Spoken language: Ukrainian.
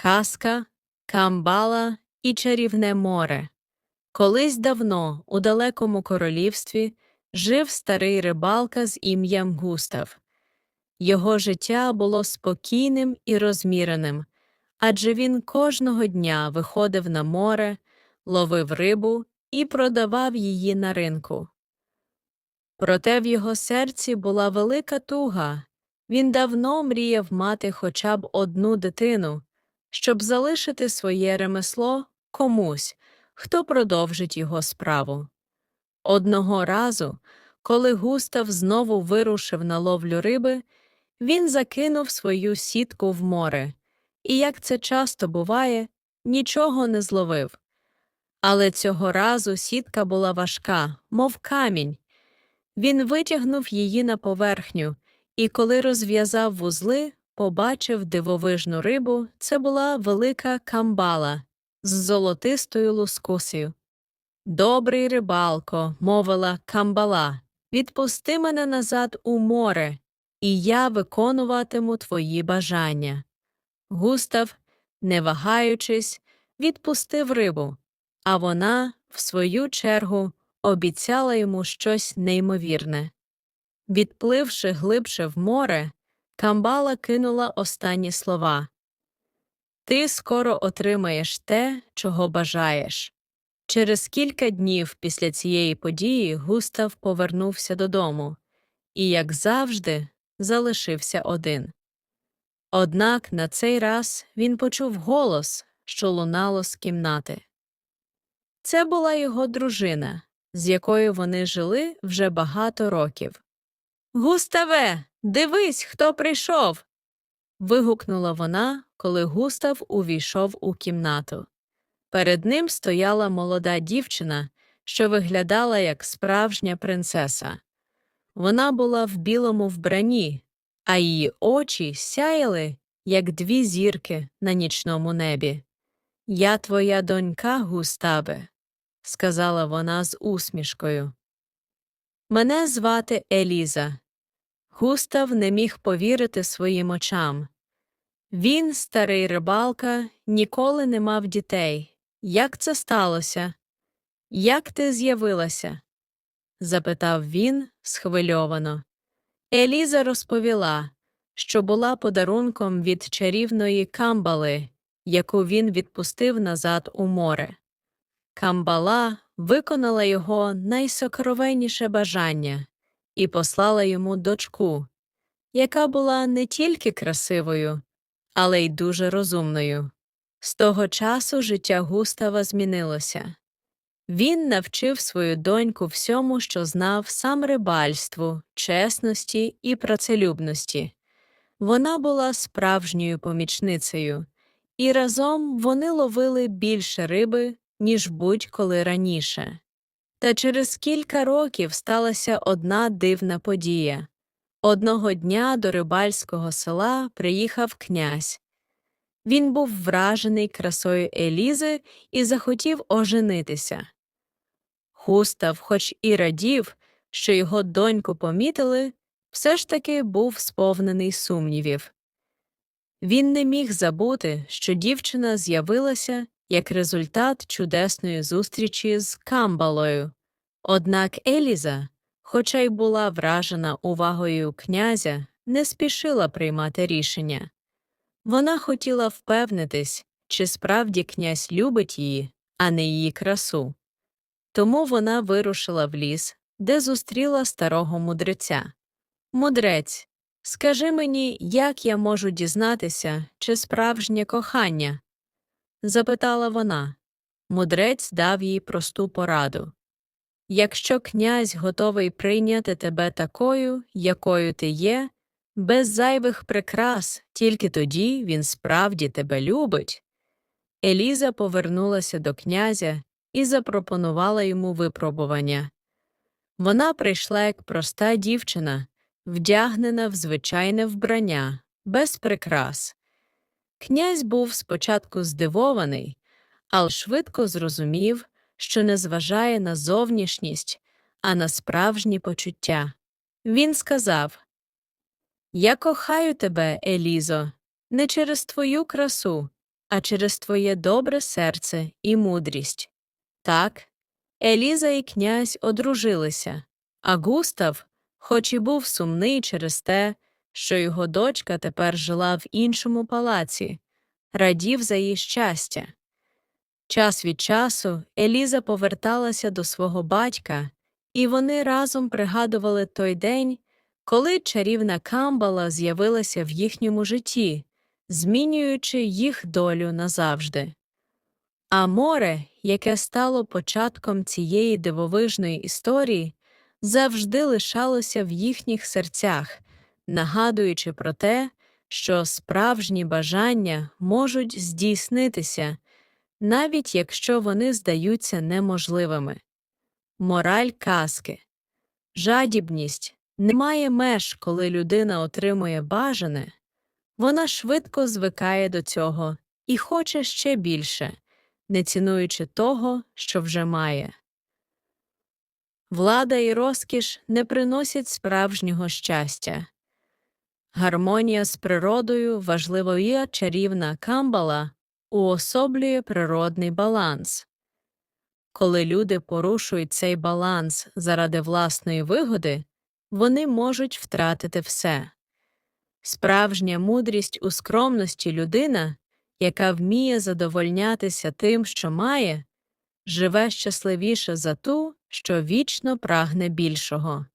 Казка, Камбала і чарівне море. Колись давно, у далекому королівстві, жив старий рибалка з ім'ям Густав. Його життя було спокійним і розміреним, адже він кожного дня виходив на море, ловив рибу і продавав її на ринку. Проте в його серці була велика туга. Він давно мріяв мати хоча б одну дитину, щоб залишити своє ремесло комусь, хто продовжить його справу. Одного разу, коли Густав знову вирушив на ловлю риби, він закинув свою сітку в море і, як це часто буває, нічого не зловив. Але цього разу сітка була важка, мов камінь. Він витягнув її на поверхню, і коли розв'язав вузли, побачив дивовижну рибу це була велика камбала з золотистою лускусею. Добрий рибалко, мовила камбала, відпусти мене назад у море, і я виконуватиму твої бажання. Густав, не вагаючись, відпустив рибу, а вона, в свою чергу, обіцяла йому щось неймовірне. Відпливши глибше в море, Камбала кинула останні слова Ти скоро отримаєш те, чого бажаєш. Через кілька днів після цієї події Густав повернувся додому і, як завжди, залишився один. Однак на цей раз він почув голос, що лунало з кімнати. Це була його дружина, з якою вони жили вже багато років. Густаве, дивись, хто прийшов. вигукнула вона, коли Густав увійшов у кімнату. Перед ним стояла молода дівчина, що виглядала як справжня принцеса. Вона була в білому вбранні, а її очі сяяли, як дві зірки на нічному небі. Я твоя донька, Густаве, сказала вона з усмішкою. Мене звати Еліза. Густав не міг повірити своїм очам. Він, старий рибалка, ніколи не мав дітей. Як це сталося? Як ти з'явилася? запитав він схвильовано. Еліза розповіла, що була подарунком від чарівної камбали, яку він відпустив назад у море. Камбала виконала його найсокровенніше бажання і послала йому дочку, яка була не тільки красивою, але й дуже розумною. З того часу життя Густава змінилося. Він навчив свою доньку всьому, що знав сам рибальству, чесності і працелюбності. Вона була справжньою помічницею, і разом вони ловили більше риби, ніж будь-коли раніше. Та через кілька років сталася одна дивна подія. Одного дня до рибальського села приїхав князь. Він був вражений красою Елізи і захотів оженитися. Густав, хоч і радів, що його доньку помітили, все ж таки був сповнений сумнівів. Він не міг забути, що дівчина з'явилася як результат чудесної зустрічі з Камбалою. Однак Еліза, хоча й була вражена увагою князя, не спішила приймати рішення. Вона хотіла впевнитись, чи справді князь любить її, а не її красу. Тому вона вирушила в ліс, де зустріла старого мудреця. Мудрець, скажи мені, як я можу дізнатися, чи справжнє кохання? Запитала вона. Мудрець дав їй просту пораду. Якщо князь готовий прийняти тебе такою, якою ти є, без зайвих прикрас, тільки тоді він справді тебе любить. Еліза повернулася до князя і запропонувала йому випробування. Вона прийшла як проста дівчина, вдягнена в звичайне вбрання, без прикрас. Князь був спочатку здивований, але швидко зрозумів, що не зважає на зовнішність, а на справжні почуття. Він сказав Я кохаю тебе, Елізо, не через твою красу, а через твоє добре серце і мудрість. Так, Еліза і князь одружилися, а Густав, хоч і був сумний через те, що його дочка тепер жила в іншому палаці, радів за її щастя. Час від часу Еліза поверталася до свого батька, і вони разом пригадували той день, коли чарівна Камбала з'явилася в їхньому житті, змінюючи їх долю назавжди. А море, яке стало початком цієї дивовижної історії, завжди лишалося в їхніх серцях, нагадуючи про те, що справжні бажання можуть здійснитися, навіть якщо вони здаються неможливими. Мораль казки Жадібність не має меж, коли людина отримує бажане, вона швидко звикає до цього і хоче ще більше, не цінуючи того, що вже має. Влада і розкіш не приносять справжнього щастя. Гармонія з природою важливої чарівна камбала уособлює природний баланс. Коли люди порушують цей баланс заради власної вигоди, вони можуть втратити все. Справжня мудрість у скромності людина, яка вміє задовольнятися тим, що має, живе щасливіше за ту, що вічно прагне більшого.